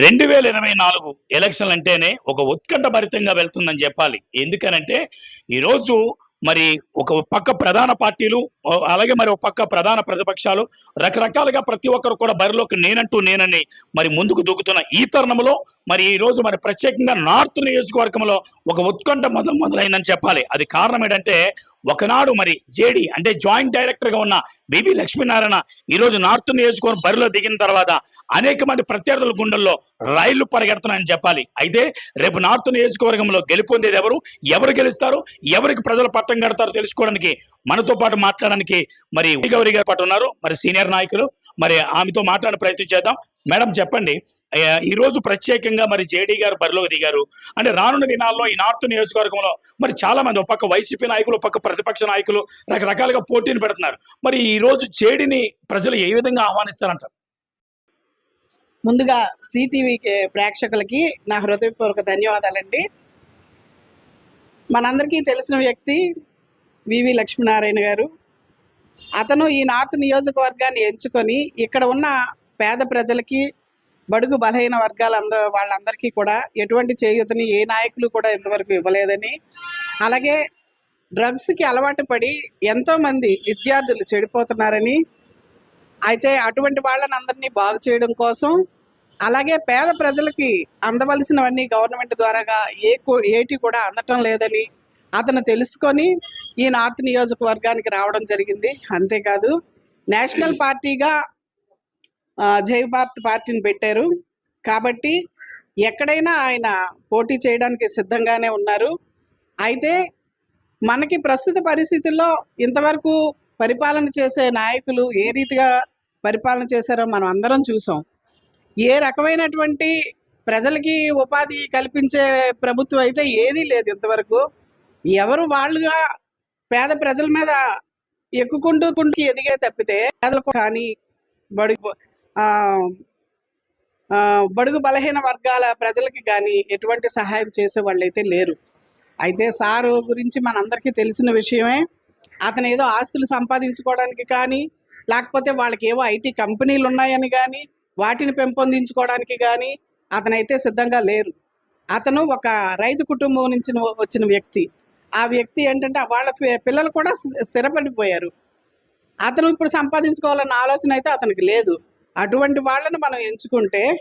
రెండు వేల ఇరవై నాలుగు ఎలక్షన్లు అంటేనే ఒక ఉత్కంఠ భరితంగా వెళ్తుందని చెప్పాలి. ఎందుకనంటే ఈరోజు మరి ఒక పక్క ప్రధాన పార్టీలు అలాగే మరి ఒక పక్క ప్రధాన ప్రతిపక్షాలు రకరకాలుగా ప్రతి ఒక్కరు కూడా బరిలోకి నేనంటూ నేనని మరి ముందుకు దూకుతున్న ఈ తరుణంలో మరి ఈ రోజు మరి ప్రత్యేకంగా నార్త్ నియోజకవర్గంలో ఒక ఉత్కంఠ మొదలు మొదలైందని చెప్పాలి. అది కారణం ఏంటంటే ఒకనాడు మరి జేడి అంటే జాయింట్ డైరెక్టర్గా ఉన్న బీబీ లక్ష్మీనారాయణ ఈ రోజు నార్త్ నియోజకవర్గం బరిలో దిగిన తర్వాత అనేక మంది ప్రత్యర్థుల గుండెల్లో రైళ్ళు పరిగెడుతున్నాయని చెప్పాలి. అయితే రేపు నార్త్ నియోజకవర్గంలో గెలుపొందేది ఎవరు? ఎవరు గెలుస్తారు? ఎవరికి ప్రజలు పట్టం కడతారో తెలుసుకోవడానికి మనతో పాటు మాట్లాడడానికి మరి గౌరీ గారి పాటు ఉన్నారు. మరి సీనియర్ నాయకులు. మరి ఆమెతో మాట్లాడే ప్రయత్నం చేద్దాం. మేడం చెప్పండి ఈరోజు ప్రత్యేకంగా మరి జేడీ గారు బరిలో దిగారు అంటే రానున్న దినాల్లో ఈ నార్త్ నియోజకవర్గంలో మరి చాలా మంది ఒక పక్క వైసీపీ నాయకులు ఒక పక్క ప్రతిపక్ష నాయకులు రకరకాలుగా పోటీని పెడుతున్నారు. మరి ఈరోజు జేడీని ప్రజలు ఏ విధంగా ఆహ్వానిస్తారంటారు? ముందుగా సిటీవీ ప్రేక్షకులకి నా హృదయపూర్వక ధన్యవాదాలండి. మనందరికీ తెలిసిన వ్యక్తి వివి లక్ష్మీనారాయణ గారు. అతను ఈ నార్త్ నియోజకవర్గాన్ని ఎంచుకొని ఇక్కడ ఉన్న పేద ప్రజలకి బడుగు బలహీన వర్గాల అంద వాళ్ళందరికీ కూడా ఎటువంటి చేయూతని ఏ నాయకులు కూడా ఇంతవరకు ఇవ్వలేదని. అలాగే డ్రగ్స్కి అలవాటు పడి ఎంతోమంది విద్యార్థులు చెడిపోతున్నారని. అయితే అటువంటి వాళ్ళని అందరినీ బాగు చేయడం కోసం అలాగే పేద ప్రజలకి అందవలసినవన్నీ గవర్నమెంట్ ద్వారాగా ఏ ఏటి కూడా అందటం లేదని అతను తెలుసుకొని ఈ నార్త్ నియోజకవర్గానికి రావడం జరిగింది. అంతేకాదు నేషనల్ పార్టీగా జై భారత్ పార్టీని పెట్టారు. కాబట్టి ఎక్కడైనా ఆయన పోటీ చేయడానికి సిద్ధంగానే ఉన్నారు. అయితే మనకి ప్రస్తుత పరిస్థితుల్లో ఇంతవరకు పరిపాలన చేసే నాయకులు ఏ రీతిగా పరిపాలన చేశారో మనం అందరం చూసాం. ఏ రకమైనటువంటి ప్రజలకి ఉపాధి కల్పించే ప్రభుత్వం అయితే ఏదీ లేదు ఇంతవరకు. ఎవరు వాళ్ళుగా పేద ప్రజల మీద ఎక్కుకుంటూ కుంటూ ఎదిగే తప్పితే పేదలకు కానీ బడి బడుగు బలహీన వర్గాల ప్రజలకి కానీ ఎటువంటి సహాయం చేసే వాళ్ళైతే లేరు. అయితే సారు గురించి మనందరికీ తెలిసిన విషయమే అతను ఏదో ఆస్తులు సంపాదించుకోవడానికి కానీ లేకపోతే వాళ్ళకి ఏవో ఐటీ కంపెనీలు ఉన్నాయని కానీ వాటిని పెంపొందించుకోవడానికి కానీ అతనైతే సిద్ధంగా లేరు. అతను ఒక రైతు కుటుంబం నుంచి వచ్చిన వ్యక్తి. ఆ వ్యక్తి ఏంటంటే వాళ్ళ పిల్లలు కూడా స్థిరపడిపోయారు. అతను ఇప్పుడు సంపాదించుకోవాలన్న ఆలోచన అయితే అతనికి లేదు. అటువంటి వాళ్ళని మనం ఎంచుకుంటే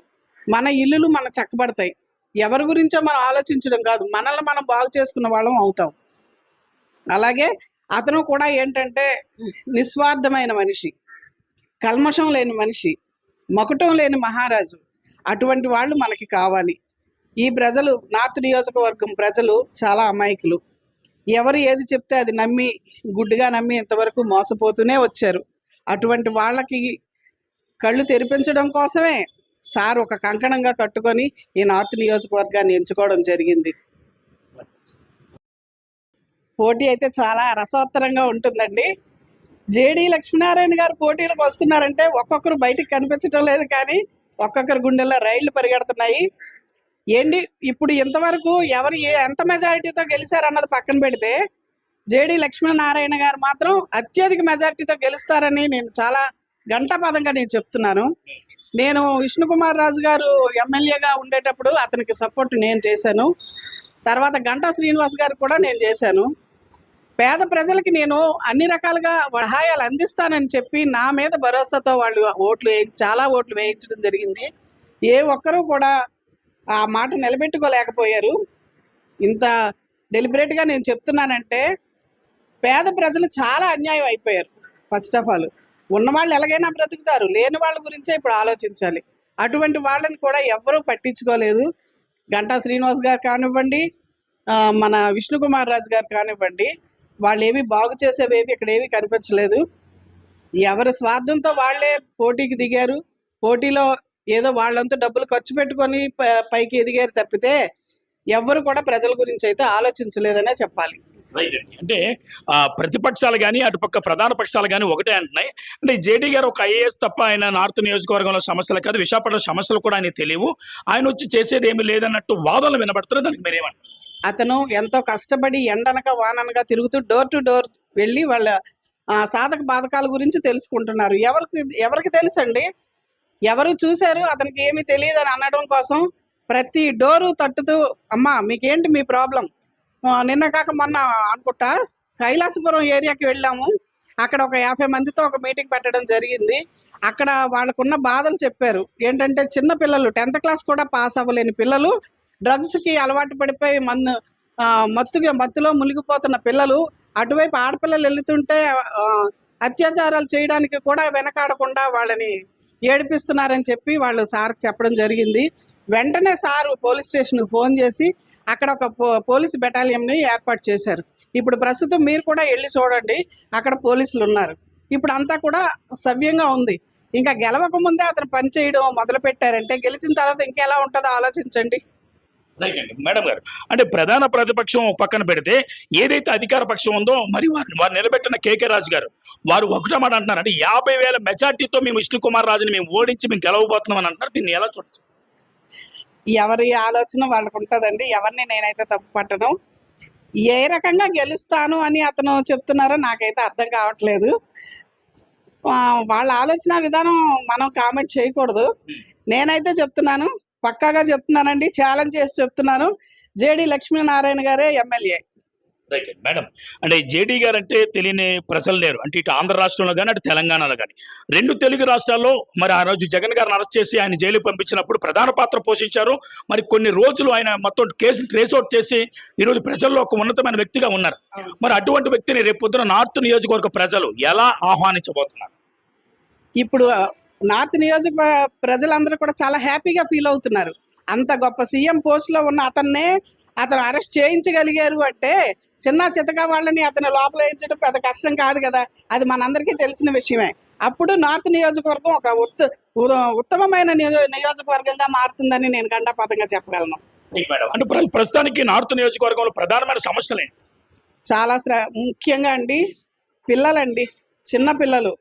మన ఇల్లులు మన చక్కబడతాయి. ఎవరి గురించో మనం ఆలోచించడం కాదు. మనల్ని మనం బాగు చేసుకున్న వాళ్ళం అవుతాం. అలాగే అతను కూడా ఏంటంటే నిస్వార్థమైన మనిషి. కల్మషం లేని మనిషి. మకుటం లేని మహారాజు. అటువంటి వాళ్ళు మనకి కావాలి. ఈ ప్రజలు నార్త్ నియోజకవర్గం ప్రజలు చాలా అమాయకులు. ఎవరు ఏది చెప్తే అది నమ్మి గుడ్డుగా నమ్మి ఇంతవరకు మోసపోతూనే వచ్చారు. అటువంటి వాళ్ళకి కళ్ళు తెరిపించడం కోసమే సార్ ఒక కంకణంగా కట్టుకొని ఈ నార్త్ నియోజకవర్గాన్ని ఎంచుకోవడం జరిగింది. పోటీ అయితే చాలా రసోత్తరంగా ఉంటుందండి. జేడి లక్ష్మీనారాయణ గారు పోటీలకు వస్తున్నారంటే ఒక్కొక్కరు బయటికి కనిపించడం లేదు కానీ ఒక్కొక్కరు గుండెల్లో రైళ్ళు పరిగెడుతున్నాయి. ఏంటి? ఇప్పుడు ఇంతవరకు ఎవరు ఎంత మెజారిటీతో గెలిచారన్నది పక్కన పెడితే జేడి లక్ష్మీనారాయణ గారు మాత్రం అత్యధిక మెజారిటీతో గెలుస్తారని నేను చాలా గంటాపదంగా నేను చెప్తున్నాను. నేను విష్ణుకుమార్ రాజు గారు ఎమ్మెల్యేగా ఉండేటప్పుడు అతనికి సపోర్ట్ నేను చేశాను. తర్వాత గంటా శ్రీనివాస్ గారు కూడా నేను చేశాను. పేద ప్రజలకి నేను అన్ని రకాలుగా సహాయాలు అందిస్తానని చెప్పి నా మీద భరోసాతో వాళ్ళు ఓట్లు వేయి చాలా ఓట్లు వేయించడం జరిగింది. ఏ ఒక్కరూ కూడా ఆ మాట నిలబెట్టుకోలేకపోయారు. ఇంత డెలిబరేట్గా నేను చెప్తున్నానంటే పేద ప్రజలు చాలా అన్యాయం అయిపోయారు ఫస్ట్ ఆఫ్ ఆల్ ఉన్నవాళ్ళు ఎలాగైనా బ్రతుకుతారు. లేని వాళ్ళ గురించే ఇప్పుడు ఆలోచించాలి. అటువంటి వాళ్ళని కూడా ఎవరూ పట్టించుకోలేదు. గంటా శ్రీనివాస్ గారు కానివ్వండి మన విష్ణుకుమార్ రాజు గారు కానివ్వండి వాళ్ళు ఏమి బాగు చేసేవేవి ఇక్కడ ఏమీ కనిపించలేదు. ఎవరి స్వార్థంతో వాళ్ళే పోటీకి దిగారు. పోటీలో ఏదో వాళ్ళంతా డబ్బులు ఖర్చు పెట్టుకొని పైకి ఎదిగారు తప్పితే ఎవ్వరు కూడా ప్రజల గురించి అయితే ఆలోచించలేదనే చెప్పాలి. అంటే ప్రతిపక్షాలు కానీ అటుపక్క ప్రధాన పక్షాలు కానీ ఒకటే అంటున్నాయి. అంటే జేడీ గారు ఒక ఐఏఎస్ తప్ప ఆయన నార్త్ నియోజకవర్గంలో సమస్యలు కాదు విశాఖపట్నం సమస్యలు కూడా ఆయన తెలియవు. ఆయన వచ్చి చేసేది ఏమీ లేదన్నట్టు వాదనలు వినబడుతున్నారు దానికి మీరేమంటారు? అతను ఎంతో కష్టపడి ఎండనక వాననగా తిరుగుతూ డోర్ టు డోర్ వెళ్ళి వాళ్ళ ఆ, సాధక బాధకాల గురించి తెలుసుకుంటున్నారు. ఎవరికి ఎవరికి తెలుసండి? ఎవరు చూశారు? అతనికి ఏమీ తెలియదు అని అనడం కోసం ప్రతి డోరు తట్టుతూ అమ్మా మీకేంటి మీ ప్రాబ్లం? నిన్న కాక మొన్న అనుకుంటా కైలాసపురం ఏరియాకి వెళ్ళాము. అక్కడ ఒక యాభై మందితో ఒక మీటింగ్ పెట్టడం జరిగింది. అక్కడ వాళ్ళకున్న బాధలు చెప్పారు. ఏంటంటే చిన్న పిల్లలు టెన్త్ క్లాస్ కూడా పాస్ అవ్వలేని పిల్లలు డ్రగ్స్కి అలవాటు పడిపోయి మన్ను మత్తుగా మత్తులో మునిగిపోతున్న పిల్లలు అటువైపు ఆడపిల్లలు వెళ్తుంటే అత్యాచారాలు చేయడానికి కూడా వెనకాడకుండా వాళ్ళని ఏడిపిస్తున్నారని చెప్పి వాళ్ళు సార్కి చెప్పడం జరిగింది. వెంటనే సారు పోలీస్ స్టేషన్కి ఫోన్ చేసి అక్కడ ఒక పో- పోలీస్ బెటాలియంని ఏర్పాటు చేశారు. ఇప్పుడు ప్రస్తుతం మీరు కూడా వెళ్ళి చూడండి అక్కడ పోలీసులు ఉన్నారు. ఇప్పుడు అంతా కూడా సవ్యంగా ఉంది. ఇంకా గెలవక ముందే అతను పని చేయడం మొదలు పెట్టారంటే గెలిచిన తర్వాత ఇంకెలా ఉంటుందో ఆలోచించండి. రైట్ అండి. మేడం గారు అంటే ప్రధాన ప్రతిపక్షం పక్కన పెడితే ఏదైతే అధికార పక్షం ఉందో మరి వారిని వారు నిలబెట్టిన కేకే రాజు గారు వారు ఒకటే మాట అంటున్నారు అంటే యాభై వేల మెజార్టీతో మేము విష్ణు కుమార్ రాజుని మేము ఓడించి మేము గెలవబోతున్నాం అని అంటున్నారు. దీన్ని ఎలా చూడొచ్చు? ఎవరి ఆలోచన వాళ్ళకు ఉంటుందండి ఎవరిని నేనైతే తప్పు పట్టను. ఏ రకంగా గెలుస్తాను అని అతను చెప్తున్నారో నాకైతే అర్థం కావట్లేదు. వాళ్ళ ఆలోచన విధానం మనం కామెంట్ చేయకూడదు. నేనైతే చెప్తున్నాను పక్కాగా చెప్తున్నానండి ఛాలెంజ్ చేసి చెప్తున్నాను. జేడి లక్ష్మీనారాయణ గారే ఎమ్మెల్యే. రైట్ మేడం అంటే జేడీ గారు అంటే తెలియని ప్రజలు లేరు. అంటే ఇటు ఆంధ్ర రాష్ట్రంలో కానీ అటు తెలంగాణలో కానీ రెండు తెలుగు రాష్ట్రాల్లో మరి ఆ రోజు జగన్ గారిని అరెస్ట్ చేసి ఆయన జైలు పంపించినప్పుడు ప్రధాన పాత్ర పోషించారు. మరి కొన్ని రోజులు ఆయన మొత్తం కేసును ట్రేస్ అవుట్ చేసి ఈరోజు ప్రజల్లో ఒక ఉన్నతమైన వ్యక్తిగా ఉన్నారు. మరి అటువంటి వ్యక్తిని రేపు పొద్దున నార్త్ నియోజకవర్గ ప్రజలు ఎలా ఆహ్వానించబోతున్నారు? ఇప్పుడు నార్త్ నియోజక ప్రజలందరూ కూడా చాలా హ్యాపీగా ఫీల్ అవుతున్నారు. అంత గొప్ప సీఎం పోస్ట్లో ఉన్న అతన్నే అతను అరెస్ట్ చేయించగలిగారు అంటే చిన్న చితక వాళ్ళని అతను లోపల వేయించడం పెద్ద కష్టం కాదు కదా. అది మనందరికీ తెలిసిన విషయమే. అప్పుడు నార్త్ నియోజకవర్గం ఒక ఉత్త ఉ- ఉత్తమమైన నియో- నియోజకవర్గంగా మారుతుందని నేను గండాపదంగా చెప్పగలను. అంటే ప్రస్తుతానికి నార్త్ నియోజకవర్గంలో ప్రధానమైన సమస్యలు ఏంటి? చాలా శ్ర- ముఖ్యంగా అండి పిల్లలండి చిన్న పిల్లలు.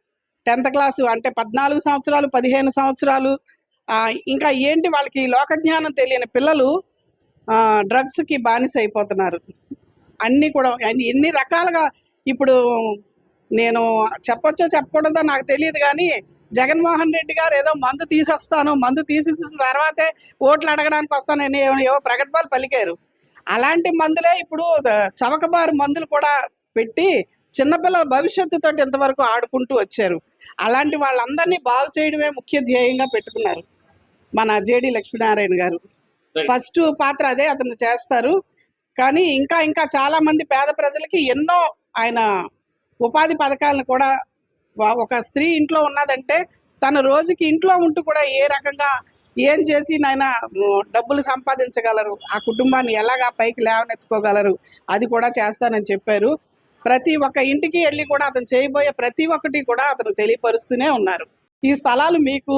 టెన్త్ క్లాసు అంటే పద్నాలుగు సంవత్సరాలు పదిహేను సంవత్సరాలు. ఇంకా ఏంటి వాళ్ళకి లోకజ్ఞానం తెలియని పిల్లలు డ్రగ్స్కి బానిస అయిపోతున్నారు. అన్నీ కూడా అన్ని ఎన్ని రకాలుగా ఇప్పుడు నేను చెప్పొచ్చో చెప్పకూడదో నాకు తెలియదు కానీ జగన్మోహన్ రెడ్డి గారు ఏదో మందు తీసేస్తాను మందు తీసేసిన తర్వాతే ఓట్లు అడగడానికి వస్తానని ఏవో- ఏవో ప్రకటనలు పలికారు. అలాంటి మందులే ఇప్పుడు చవకబారు మందులు కూడా పెట్టి చిన్నపిల్లల భవిష్యత్తుతో ఇంతవరకు ఆడుకుంటూ వచ్చారు. అలాంటి వాళ్ళందరినీ బాగు చేయడమే ముఖ్య ధ్యేయంగా పెట్టుకున్నారు మన జేడి లక్ష్మీనారాయణ గారు. ఫస్ట్ పాత్ర అదే అతను చేస్తారు. కానీ ఇంకా ఇంకా చాలా మంది పేద ప్రజలకి ఎన్నో ఆయన ఉపాధి పథకాలను కూడా ఒక స్త్రీ ఇంట్లో ఉన్నదంటే తన రోజుకి ఇంట్లో ఉంటూ కూడా ఏ రకంగా ఏం చేసి నాయన డబ్బులు సంపాదించగలరు? ఆ కుటుంబాన్ని ఎలాగా పైకి లేవనెత్తుకోగలరు? అది కూడా చేస్తానని చెప్పారు. ప్రతి ఒక్క ఇంటికి వెళ్ళి కూడా అతను చేయబోయే ప్రతి ఒక్కటి కూడా అతను తెలియపరుస్తూనే ఉన్నారు. ఈ స్థలాలు మీకు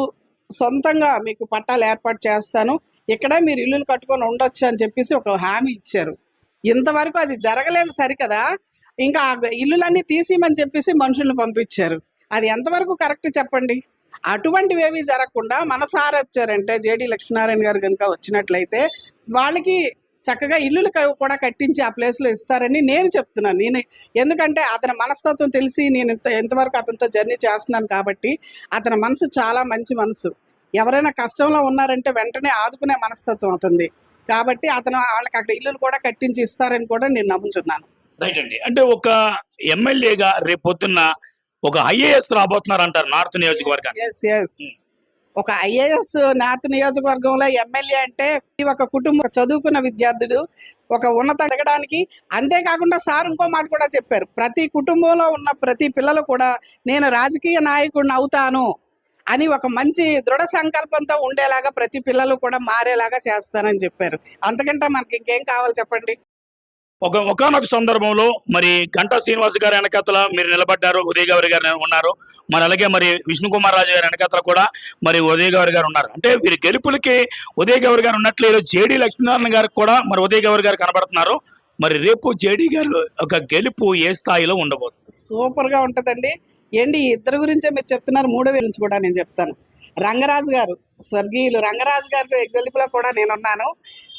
సొంతంగా మీకు పట్టాలు ఏర్పాటు చేస్తాను. ఇక్కడే మీరు ఇల్లులు కట్టుకొని ఉండొచ్చు అని చెప్పేసి ఒక హామీ ఇచ్చారు. ఇంతవరకు అది జరగలేదు సరికదా? ఇంకా ఇల్లులన్నీ తీసేయమని చెప్పేసి మనుషుల్ని పంపించారు. అది ఎంతవరకు కరెక్ట్ చెప్పండి? అటువంటివి ఏవి జరగకుండా మనసారా వచ్చారంటే జేడి లక్ష్మీనారాయణ గారు కనుక వచ్చినట్లయితే వాళ్ళకి చక్కగా ఇల్లులు కూడా కట్టించి ఆ ప్లేస్లో ఇస్తారని నేను చెప్తున్నాను. నేను ఎందుకంటే అతని మనస్తత్వం తెలిసి నేను ఇంత ఎంతవరకు అతనితో జర్నీ చేస్తున్నాను కాబట్టి అతని మనసు చాలా మంచి మనసు. ఎవరైనా కష్టంలో ఉన్నారంటే వెంటనే ఆదుకునే మనస్తత్వం అతనిది. కాబట్టి అతను వాళ్ళకి అక్కడ ఇల్లులు కూడా కట్టించి ఇస్తారని కూడా నేను నమ్ముతున్నాను రైట్ అండి. అంటే ఒక ఎమ్మెల్యేగా రేపు పొద్దున్న ఒక ఐఏఎస్ రాబోతున్నారు అంటారు నార్త్ నియోజకవర్గానికి ఎస్ ఒక ఐఏఎస్ నార్త్ నియోజకవర్గంలో ఎమ్మెల్యే అంటే ఒక కుటుంబం చదువుకున్న విద్యార్థుడు ఒక ఉన్నత ఎదగడానికి. అంతేకాకుండా సార్ ఇంకో మాట కూడా చెప్పారు. ప్రతి కుటుంబంలో ఉన్న ప్రతి పిల్లలు కూడా నేను రాజకీయ నాయకుడిని అవుతాను. అని ఒక మంచి దృఢ సంకల్పంతో ఉండేలాగా ప్రతి పిల్లలు కూడా మారేలాగా చేస్తానని చెప్పారు. అంతకంటే మనకి ఇంకేం కావాలి చెప్పండి? ఒక ఒకనొక సందర్భంలో మరి గంటా శ్రీనివాస్ గారి వెనకాతల మీరు నిలబడ్డారు ఉదయ్ గౌరి గారు ఉన్నారు. మరి అలాగే మరి విష్ణు కుమార్ రాజు గారి వెనకాతల కూడా మరి ఉదయ్ గౌరి గారు ఉన్నారు. అంటే వీరి గెలుపులకి ఉదయ్ గౌరి గారు ఉన్నట్లు ఈరోజు జేడీ లక్ష్మీనారాయణ గారికి కూడా మరి ఉదయ్ గౌరి గారు కనబడుతున్నారు. మరి రేపు జేడీ గారు ఒక గెలుపు ఏ స్థాయిలో ఉండబోతుంది? సూపర్గా ఉంటదండి. ఏంటి ఇద్దరు గురించే మీరు చెప్తున్నారు మూడో గురించి కూడా నేను చెప్తాను. రంగరాజు గారు స్వర్గీయులు రంగరాజు గారు గెలుపులో కూడా నేనున్నాను.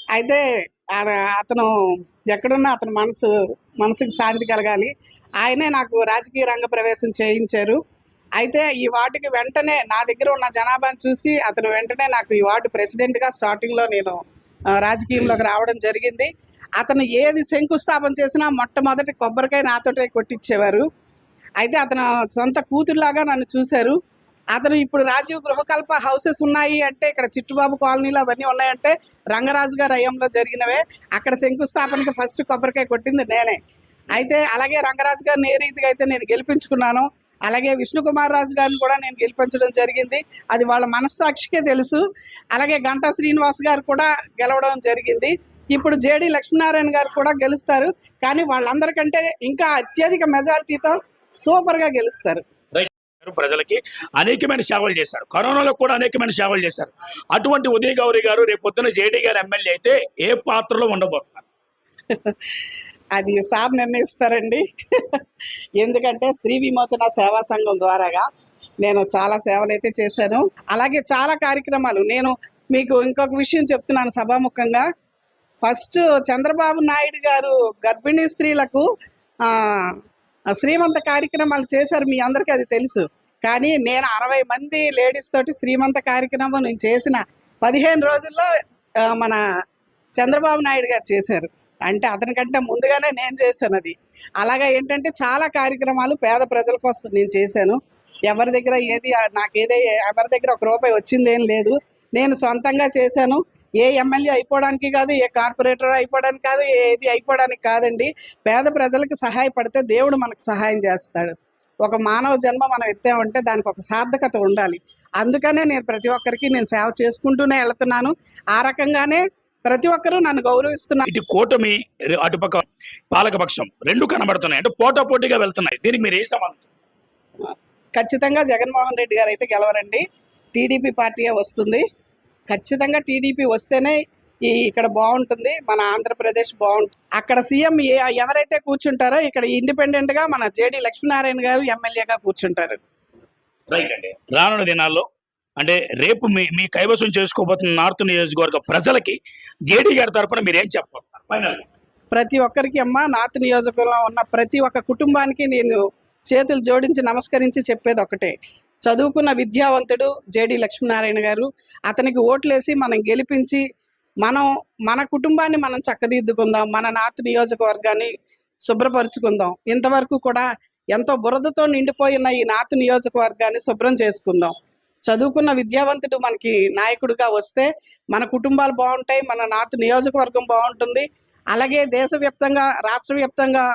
అయితే ఆ- అతను ఎక్కడున్నా అతని మనసు మనసుకి శాంతి కలగాలి. ఆయనే నాకు రాజకీయ రంగ ప్రవేశం చేయించారు. అయితే ఈ వార్డుకి వెంటనే నా దగ్గర ఉన్న జనాభాను చూసి అతను వెంటనే నాకు ఈ వార్డు ప్రెసిడెంట్గా స్టార్టింగ్లో నేను రాజకీయంలోకి రావడం జరిగింది. అతను ఏది శంకుస్థాపన చేసినా మొట్టమొదటి కొబ్బరికాయ నాతోటే కొట్టించేవారు అయితే అతను సొంత కూతురులాగా నన్ను చూశారు. అతను ఇప్పుడు రాజీవ్ గృహకల్ప హౌసెస్ ఉన్నాయి అంటే ఇక్కడ చిట్టుబాబు కాలనీలో అవన్నీ ఉన్నాయంటే రంగరాజు గారి అయ్యంలో జరిగినవే. అక్కడ శంకుస్థాపనకి ఫస్ట్ కొబ్బరికాయ కొట్టింది నేనే. అయితే అలాగే రంగరాజు గారిని ఏ రీతిగా అయితే నేను గెలిపించుకున్నాను అలాగే విష్ణుకుమార్ రాజు గారిని కూడా నేను గెలిపించడం జరిగింది. అది వాళ్ళ మనస్సాక్షికే తెలుసు. అలాగే గంటా శ్రీనివాస్ గారు కూడా గెలవడం జరిగింది. ఇప్పుడు జేడి లక్ష్మీనారాయణ గారు కూడా గెలుస్తారు. కానీ వాళ్ళందరికంటే ఇంకా అత్యధిక మెజారిటీతో సూపర్గా గెలుస్తారు. ప్రజలకి. అనేకమైన సేవలు చేశారు. కరోనాలో కూడా అనేకమైన సేవలు చేశారు. అటువంటి ఉదయ్ గౌరి గారు రేపు పొద్దున జేడీ గారు ఎమ్మెల్యే అయితే ఏ పాత్రలో ఉండబోతున్నారు? అది సార్ నిర్ణయిస్తారండి. ఎందుకంటే స్త్రీ విమోచన సేవా సంఘం ద్వారాగా నేను చాలా సేవలు అయితే చేశాను. అలాగే చాలా కార్యక్రమాలు. నేను మీకు ఇంకొక విషయం చెప్తున్నాను సభాముఖంగా. ఫస్ట్ చంద్రబాబు నాయుడు గారు గర్భిణీ స్త్రీలకు శ్రీమంత కార్యక్రమాలు చేశారు మీ అందరికీ అది తెలుసు. కానీ నేను అరవై మంది లేడీస్ తోటి శ్రీమంత కార్యక్రమం నేను చేసిన పదిహేను రోజుల్లో మన చంద్రబాబు నాయుడు గారు చేశారు. అంటే అతనికంటే ముందుగానే నేను చేశాను అది. అలాగా ఏంటంటే చాలా కార్యక్రమాలు పేద ప్రజల కోసం నేను చేశాను. ఎవరి దగ్గర ఏది నాకు ఏదై ఎవరి దగ్గర ఒక రూపాయి వచ్చిందేం లేదు. నేను సొంతంగా చేశాను. ఏ ఎమ్మెల్యే అయిపోవడానికి కాదు ఏ కార్పొరేటర్ అయిపోవడానికి కాదు ఏది అయిపోవడానికి కాదండి. పేద ప్రజలకు సహాయపడితే దేవుడు మనకు సహాయం చేస్తాడు. ఒక మానవ జన్మ మనం ఎత్తామంటే దానికి ఒక సార్థకత ఉండాలి. అందుకనే నేను ప్రతి ఒక్కరికి నేను సేవ చేసుకుంటూనే వెళ్తున్నాను. ఆ రకంగానే ప్రతి ఒక్కరూ నన్ను గౌరవిస్తున్నారు. ఇటు కూటమి అటుపక్క పాలకపక్షం రెండు కనబడుతున్నాయి. అంటే పోటా పోటీగా వెళ్తున్నాయి. దీనికి మీరు ఏ సమాధానం? ఖచ్చితంగా జగన్మోహన్ రెడ్డి గారు అయితే గెలవరండి. టీడీపీ పార్టీయే వస్తుంది. ఖచ్చితంగా టీడీపీ వస్తేనే ఈ ఇక్కడ బాగుంటుంది మన ఆంధ్రప్రదేశ్ బాగుంటుంది. అక్కడ సీఎం ఎవరైతే కూర్చుంటారో ఇక్కడ ఇండిపెండెంట్గా మన జేడి లక్ష్మీనారాయణ గారు ఎమ్మెల్యేగా కూర్చుంటారు. రైట్ అండి. రానున్న దినాల్లో అంటే రేపు మీ మీ కైవసం చేసుకోబోతున్న నార్త్ నియోజకవర్గ ప్రజలకి జేడీ గారి తరపున మీరు ఏం చెప్పాలి? ఫైనల్ ప్రతి ఒక్కరికి అమ్మ నార్త్ నియోజకవర్గంలో ఉన్న ప్రతి ఒక్క కుటుంబానికి నేను చేతులు జోడించి నమస్కరించి చెప్పేది ఒకటే. చదువుకున్న విద్యావంతుడు జేడి లక్ష్మీనారాయణ గారు. అతనికి ఓట్లేసి మనం గెలిపించి మనం మన కుటుంబాన్ని మనం చక్కదిద్దుకుందాం మన నార్త్ నియోజకవర్గాన్ని శుభ్రపరుచుకుందాం. ఇంతవరకు కూడా ఎంతో బురదతో నిండిపోయిన ఈ నార్త్ నియోజకవర్గాన్ని శుభ్రం చేసుకుందాం. చదువుకున్న విద్యావంతుడు మనకి నాయకుడిగా వస్తే మన కుటుంబాలు బాగుంటాయి మన నార్త్ నియోజకవర్గం బాగుంటుంది. అలాగే దేశవ్యాప్తంగా రాష్ట్ర వ్యాప్తంగా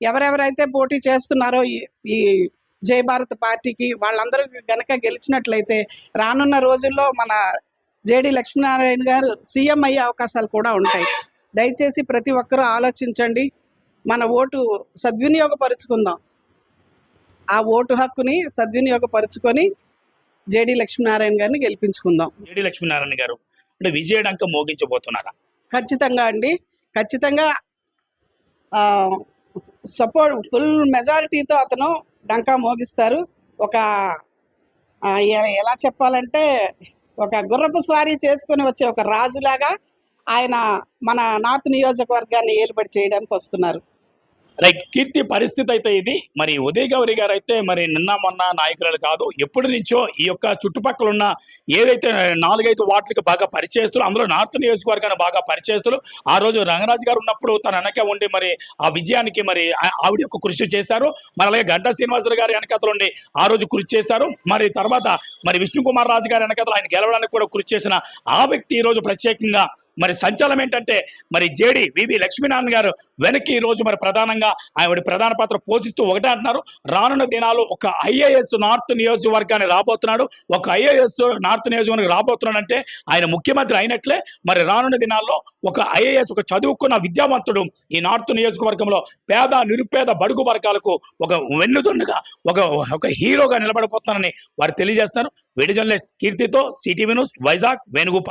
ఎవరెవరైతే పోటీ చేస్తున్నారో ఈ ఈ జై భారత్ పార్టీకి వాళ్ళందరూ గనక గెలిచినట్లయితే రానున్న రోజుల్లో మన జేడి లక్ష్మీనారాయణ గారు సీఎం అయ్యే అవకాశాలు కూడా ఉంటాయి. దయచేసి ప్రతి ఒక్కరూ ఆలోచించండి. మన ఓటు సద్వినియోగపరుచుకుందాం. ఆ ఓటు హక్కుని సద్వినియోగపరుచుకొని జేడి లక్ష్మీనారాయణ గారిని గెలిపించుకుందాం. జేడి లక్ష్మీనారాయణ గారు అంటే విజయడంక మోగించబోతున్నారా? ఖచ్చితంగా అండి. ఖచ్చితంగా సపోర్ట్ ఫుల్ మెజారిటీతో అతను డంకా మోగిస్తారు. ఒక ఎలా చెప్పాలంటే ఒక గుర్రపు స్వారీ చేసుకుని వచ్చే ఒక రాజులాగా ఆయన మన నార్త్ నియోజకవర్గాన్ని ఏలుబడి చేయడానికి వస్తున్నారు. రైట్ కీర్తి పరిస్థితి అయితే ఇది. మరి ఉదయ్ గౌరి గారు అయితే మరి నిన్న మొన్న నాయకురాలు కాదు ఎప్పటి నుంచో ఈ యొక్క చుట్టుపక్కల ఉన్న ఏదైతే నాలుగైదు వార్డులకు బాగా పరిచయస్తులు అందులో నార్త్ నియోజకవర్గాన్ని బాగా పరిచయస్తులు ఆ రోజు రంగరాజు గారు ఉన్నప్పుడు తన వెనక ఉండి మరి ఆ విజయానికి మరి ఆవిడ యొక్క కృషి చేశారు. మరి అలాగే గంటా శ్రీనివాసరావు గారి వెనకతలు ఉండి ఆ రోజు కృషి చేశారు. మరి తర్వాత మరి విష్ణుకుమార్ రాజు గారి వెనకతలు ఆయన గెలవడానికి కూడా కృషి చేసిన ఆ వ్యక్తి ఈ రోజు ప్రత్యేకంగా మరి సంచలనం ఏంటంటే మరి జేడి వివి లక్ష్మీనారాయణ గారు వెనక్కి ఈ రోజు మరి ప్రధానంగా ఆవిడ ప్రధాన పాత్ర పోషిస్తూ ఒకటే అంటున్నారు. రానున్న దినాలు ఒక ఐఏఎస్ నార్త్ నియోజకవర్గాన్ని రాబోతున్నాడు. ఒక ఐఏఎస్ నార్త్ నియోజకవర్గం రాబోతున్నాడు అంటే ఆయన ముఖ్యమంత్రి అయినట్లే. మరి రానున్న దినాల్లో ఒక ఐఏఎస్ ఒక చదువుకున్న విద్యావంతుడు ఈ నార్త్ నియోజకవర్గంలో పేద నిరుపేద బడుగు వర్గాలకు ఒక వెన్నుదొన్నుగా ఒక ఒక హీరోగా నిలబడిపోతున్నారని వారు తెలియజేస్తున్నారు. విడిజన్లే కీర్తితో సిటీవీ న్యూస్ వైజాగ్ వేణుగోపాల్.